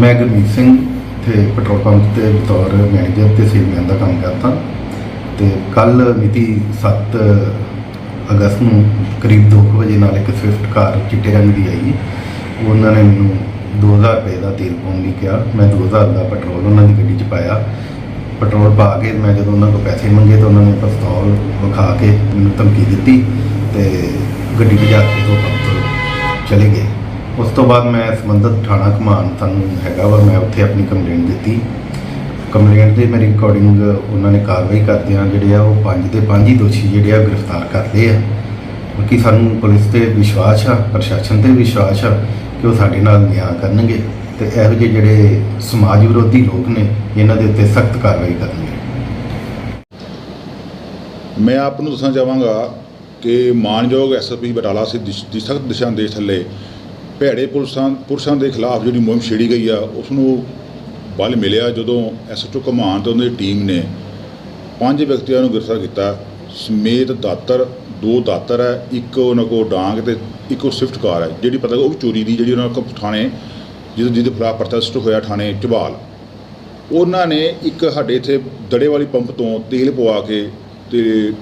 ਮੈਂ ਗੁਰਮੀਤ ਸਿੰਘ ਤੇ petrol pump ਤੇ ਬਤੌਰ ਮੈਨੇਜਰ ਤੇ ਸੇਲਮੈਨ ਦਾ ਕੰਮ ਕਰਦਾ। ਤੇ ਕੱਲ ਮਿਤੀ 7 ਅਗਸਤ ਨੂੰ ਕਰੀਬ 2 ਵਜੇ ਨਾਲ ਇੱਕ ਸਵਿਫਟ ਕਾਰ ਚਿੱਟੇ ਰੰਗ ਦੀ ਆਈ। ਉਹਨਾਂ ਨੇ ਮੈਨੂੰ 2000 ਰੁਪਏ ਦਾ ਤੇਲ ਪਾਉਣ ਲਈ ਕਿਹਾ। ਮੈਂ 2000 ਦਾ ਪੈਟਰੋਲ ਉਹਨਾਂ ਦੀ ਗੱਡੀ 'ਚ ਪਾਇਆ। ਪੈਟਰੋਲ ਪਾ ਕੇ ਮੈਂ ਜਦੋਂ ਉਹਨਾਂ ਕੋਲ ਪੈਸੇ ਮੰਗੇ ਤਾਂ ਉਹਨਾਂ ਨੇ ਪਿਸਤੌਲ ਵਿਖਾ ਕੇ ਮੈਨੂੰ ਧਮਕੀ ਦਿੱਤੀ ਤੇ ਗੱਡੀ ਭਜਾ ਕੇ ਤੋਂ ਪੰਪ ਤੋਂ ਚਲੇ ਗਏ। ਉਸ ਤੋਂ ਬਾਅਦ ਮੈਂ ਸੰਬੰਧਿਤ ਥਾਣਾ ਕਮਾਨ ਸਾਨੂੰ ਹੈਗਾ ਵਾ, ਮੈਂ ਉੱਥੇ ਆਪਣੀ ਕੰਪਲੇਂਟ ਦਿੱਤੀ। ਕੰਪਲੇਂਟ ਦੇ ਮੇਰੀ ਅਕੋਰਡਿੰਗ ਉਹਨਾਂ ਨੇ ਕਾਰਵਾਈ ਕਰਦਿਆਂ ਜਿਹੜੇ ਆ ਉਹ ਪੰਜ ਦੇ ਪੰਜ ਹੀ ਦੋਸ਼ੀ ਜਿਹੜੇ ਆ ਉਹ ਗ੍ਰਿਫਤਾਰ ਕਰਦੇ ਆ। ਬਾਕੀ ਸਾਨੂੰ ਪੁਲਿਸ ਤੇ ਵਿਸ਼ਵਾਸ ਆ, ਪ੍ਰਸ਼ਾਸਨ ਤੇ ਵਿਸ਼ਵਾਸ ਆ ਕਿ ਉਹ ਸਾਡੇ ਨਾਲ ਨਿਆਂ ਕਰਨਗੇ ਤੇ ਇਹੋ ਜਿਹੇ ਜਿਹੜੇ ਸਮਾਜ ਵਿਰੋਧੀ ਲੋਕ ਨੇ, ਇਹਨਾਂ ਦੇ ਉੱਤੇ ਸਖਤ ਕਾਰਵਾਈ ਕਰਨਗੇ ਮੈਂ ਆਪ ਨੂੰ ਦੱਸਣਾ ਚਾਹਾਂਗਾ ਕਿ ਮਾਨਯੋਗ ਐਸਐਸਪੀ ਬਟਾਲਾ ਸੇ ਸਖਤ ਦਿਸ਼ਾ ਨਿਰਦੇਸ਼ ਥੱਲੇ ਭੈੜੇ ਪੁਲਿਸਾਂ ਪੁਰਸ਼ਾਂ ਦੇ ਖਿਲਾਫ ਜਿਹੜੀ ਮੁਹਿੰਮ ਛੇੜੀ ਗਈ ਆ ਉਸ ਨੂੰ ਬਲ ਮਿਲਿਆ ਜਦੋਂ ਐਸਐਚਓ ਕਮਾਨ ਤੇ ਉਹਨਾਂ ਦੀ ਟੀਮ ਨੇ ਪੰਜ ਵਿਅਕਤੀਆਂ ਨੂੰ ਗ੍ਰਿਫਤਾਰ ਕੀਤਾ। ਸਮੇਤ ਦਾਤਰ, ਦੋ ਦਾਤਰ ਹੈ, ਇੱਕ ਉਹਨਾਂ ਕੋਲ ਡਾਂਗ ਤੇ ਇੱਕ ਉਹ ਸਵਿਫਟ ਕਾਰ ਹੈ, ਜਿਹੜੀ ਪਤਾ ਉਹ ਵੀ ਚੋਰੀ ਦੀ ਜਿਹੜੀ ਉਹਨਾਂ ਕੋਲ ਥਾਣੇ ਜਿਹਦੇ ਜਿਹਦੇ ਖਿਲਾਫ ਪ੍ਰੋਟੈਸਟ ਹੋਇਆ ਥਾਣੇ ਝਬਾਲ ਉਹਨਾਂ ਨੇ ਇੱਕ ਸਾਡੇ ਇੱਥੇ ਦੜੇ ਵਾਲੀ ਪੰਪ ਤੋਂ ਤੇਲ ਪਵਾ ਕੇ ਤੇ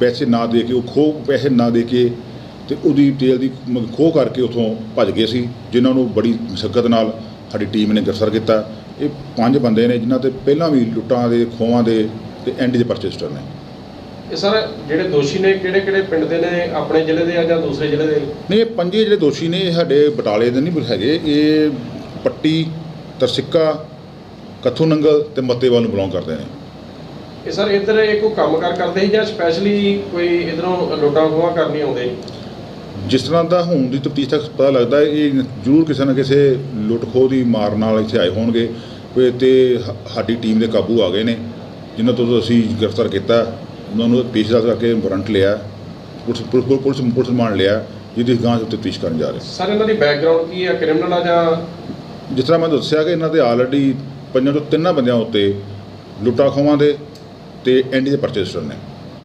ਪੈਸੇ ਨਾ ਦੇ ਕੇ ਉਹ ਖੋ ਪੈਸੇ ਨਾ ਦੇ ਕੇ ਤੇ ਉਹਦੀ ਤੇਲ ਦੀ ਖੋਹ ਕਰਕੇ ਉਥੋਂ ਭੱਜ ਗਏ ਸੀ ਜਿਨ੍ਹਾਂ ਨੂੰ ਬੜੀ ਮੁਸ਼ਕਲ ਨਾਲ ਸਾਡੀ ਟੀਮ ਨੇ ਗ੍ਰਿਫਤਾਰ ਕੀਤਾ। ਇਹ ਪੰਜ ਬੰਦੇ ਨੇ ਜਿਨ੍ਹਾਂ ਤੇ ਪਹਿਲਾਂ ਵੀ ਲੁੱਟਾਂ ਦੇ ਖੋਹਾਂ ਦੇ ਤੇ ਐਂਡੀ ਦੇ ਪਰਚੇ ਰਜਿਸਟਰ ਨੇ। ਇਹ ਸਰ ਜਿਹੜੇ ਦੋਸ਼ੀ ਨੇ ਕਿਹੜੇ ਕਿਹੜੇ ਪਿੰਡ ਦੇ ਨੇ? ਆਪਣੇ ਜ਼ਿਲ੍ਹੇ ਦੇ ਆ ਜਾਂ ਦੂਸਰੇ ਜ਼ਿਲ੍ਹੇ ਦੇ? ਨਹੀਂ ਇਹ ਪੰਜੇ ਜਿਹੜੇ ਦੋਸ਼ੀ ਨੇ ਇਹ ਸਾਡੇ ਬਟਾਲੇ ਦੇ ਨਹੀਂ ਹੈਗੇ। ਇਹ ਪੱਟੀ ਤਰਸਿੱਕਾ ਕੱਥੂ ਨੰਗਲ ਤੇ ਮੱਤੇਵਾਲ ਨੂੰ ਬਿਲੋਂਗ ਕਰਦੇ ਨੇ। ਇਹ ਸਰ ਇੱਧਰ ਇਹ ਕੋਈ ਕੰਮਕਾਰ ਕਰਦੇ ਸੀ ਜਾਂ ਸਪੈਸ਼ਲੀ ਕੋਈ ਇਧਰੋਂ ਲੁੱਟਾਂ ਖੋਹਾਂ ਕਰਨੀ ਆਉਂਦੇ? ਜਿਸ ਤਰ੍ਹਾਂ ਦਾ ਹੁਣ ਦੀ ਤਫਤੀਸ਼ ਤੱਕ ਪਤਾ ਲੱਗਦਾ ਹੈ, ਇਹ ਜ਼ਰੂਰ ਕਿਸੇ ਨਾ ਕਿਸੇ ਲੁੱਟ ਖੋਹ ਦੀ ਮਾਰ ਨਾਲ ਇੱਥੇ ਆਏ ਹੋਣਗੇ ਤੇ- ਤੇ ਹ- ਸਾਡੀ ਟੀਮ ਦੇ ਕਾਬੂ ਆ ਗਏ ਨੇ ਜਿਨ੍ਹਾਂ ਤੋਂ ਅਸੀਂ ਗ੍ਰਿਫਤਾਰ ਕੀਤਾ ਉਹਨਾਂ ਨੂੰ ਪੇਸ਼ਦਾਰ ਕਰਕੇ ਵਾਰੰਟ ਲਿਆ ਪੁਲਿਸ ਪੁਲਿਸ ਪੁਲਿਸ ਰਿਮਾਂਡ ਲਿਆ ਜਿਹਦੀ ਗਾਂ ਤਫਤੀਸ਼ ਕਰਨ ਜਾ ਰਹੇ। ਸਰ ਇਹਨਾਂ ਦੀ ਬੈਕਗ੍ਰਾਉਂਡ ਕੀ ਆ ਕ੍ਰਿਮੀਨਲ ਆ ਜਾਂ? ਜਿਸ ਤਰ੍ਹਾਂ ਮੈਂ ਦੱਸਿਆ ਕਿ ਇਹਨਾਂ ਦੇ ਆਲਰੇਡੀ ਪੰਜਾਂ ਤੋਂ ਤਿੰਨਾਂ ਬੰਦਿਆਂ ਉੱਤੇ ਲੁੱਟਾਂ ਖੋਹਾਂ ਦੇ ਤੇ ਐਂਡੀ ਦੇ ਪਰਚੇ ਰਜਿਸਟਰ ਨੇ।